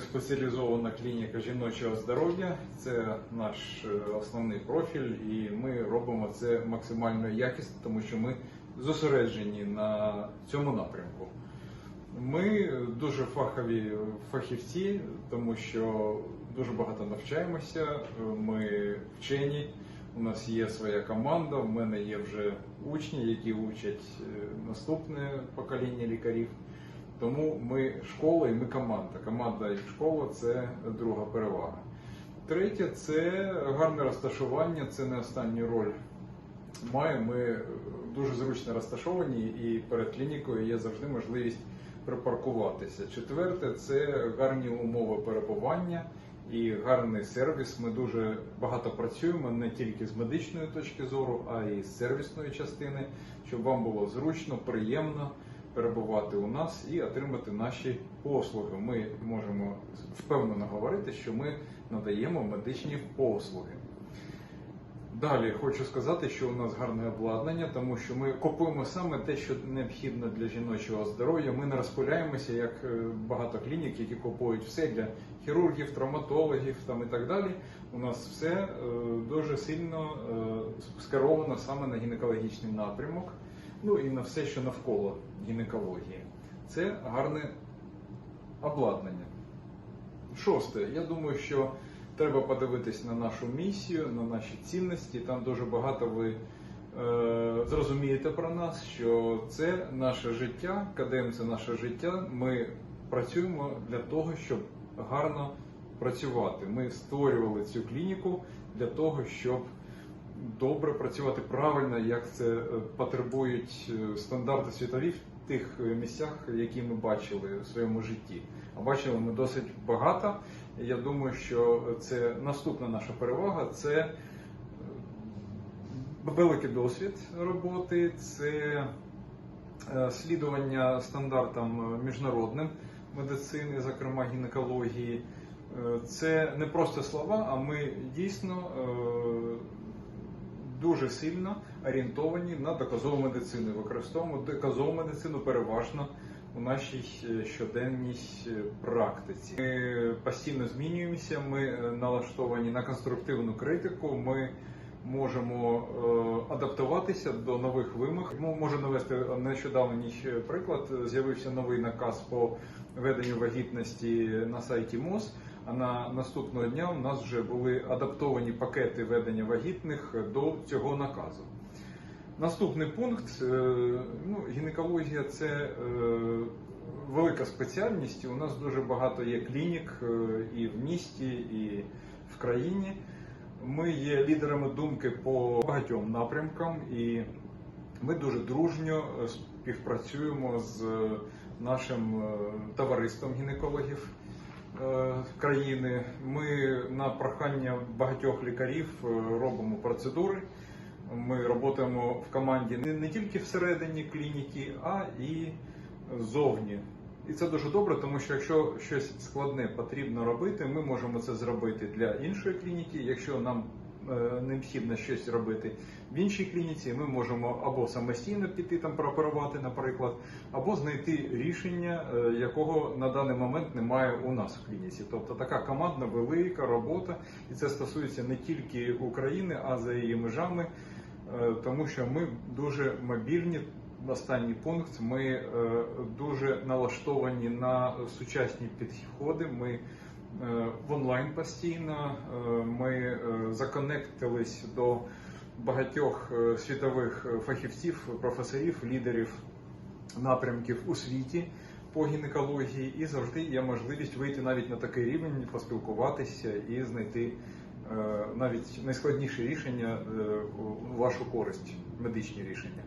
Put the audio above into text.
Спеціалізована клініка жіночого здоров'я. Це наш е, основний профіль, і ми робимо це максимально якісно, тому що ми зосереджені на цьому напрямку. Ми дуже фахові фахівці, тому що дуже багато навчаємося. Ми вчені. У нас є своя команда. У мене є вже учні, які учать е, наступне покоління лікарів. Тому ми школа і ми команда. Команда і школа це друга перевага. Третє це гарне розташування, це не останню роль має. Ми дуже зручно розташовані, і перед клінікою є завжди можливість припаркуватися. Четверте це гарні умови перебування і гарний сервіс. Ми дуже багато працюємо не тільки з медичної точки зору, а й з сервісної частини, щоб вам було зручно, приємно перебувати у нас і отримати наші послуги. Ми можемо впевнено говорити, що ми надаємо медичні послуги. Далі хочу сказати, що у нас гарне обладнання, тому що ми купуємо саме те, що необхідно для жіночого здоров'я. Ми не розпиляємося, як е, багато клінік, які купують все для хірургів, травматологів там і так далі. У нас все е, дуже сильно е, скеровано саме на гінекологічний напрямок, ну і на все, що навколо гінекології. Це гарне обладнання. Шосте, я думаю, що треба подивитись на нашу місію, на наші цінності. Там дуже багато ви е, зрозумієте про нас, що це наше життя, КДМ це наше життя. Ми працюємо для того, щоб гарно працювати. Ми створювали цю клініку для того, щоб добре працювати правильно, як це е, потребують е, стандарти світові в тих е, місцях, які ми бачили в своєму житті. А бачили ми досить багато. Я думаю, що це наступна наша перевага це великий досвід роботи, це слідування стандартам міжнародним медицини, зокрема гінекології. Це не просто слова, а ми дійсно дуже сильно орієнтовані на доказову медицину. Використовуємо доказову медицину переважно у нашій е, щоденній е, практиці. Ми постійно змінюємося, ми е, налаштовані на конструктивну критику. Ми можемо адаптуватися до нових вимог. Мо- Можу навести нещодавній приклад. З'явився новий наказ по веденню вагітності на сайті МОЗ. А на наступного дня у нас вже були адаптовані пакети ведення вагітних до цього наказу. Наступний пункт е, ну, гінекологія це е, велика спеціальність. У нас дуже багато є клінік е, і в місті, і в країні. Ми є лідерами думки по багатьом напрямкам, і ми дуже дружньо е, співпрацюємо з е, нашим е, товариством гінекологів країни. Ми на прохання багатьох лікарів робимо процедури. Ми працюємо в команді не тільки всередині клініки, а і зовні. І це дуже добре, тому що якщо щось складне потрібно робити, ми можемо це зробити для іншої клініки. Якщо нам е, необхідно щось робити в іншій клініці, ми можемо або самостійно піти там прооперувати, наприклад, або знайти рішення, е, якого на даний момент немає у нас в клініці. Тобто така командна велика робота, і це стосується не тільки України, а за її межами, е, тому що ми дуже мобільні. Останній пункт. Ми е, дуже налаштовані на сучасні підходи. Ми е, в онлайн постійно. Е, ми законектились до багатьох світових фахівців, професорів, лідерів напрямків у світі по гінекології, і завжди є можливість вийти навіть на такий рівень, поспілкуватися і знайти навіть найскладніші рішення у вашу користь, медичні рішення.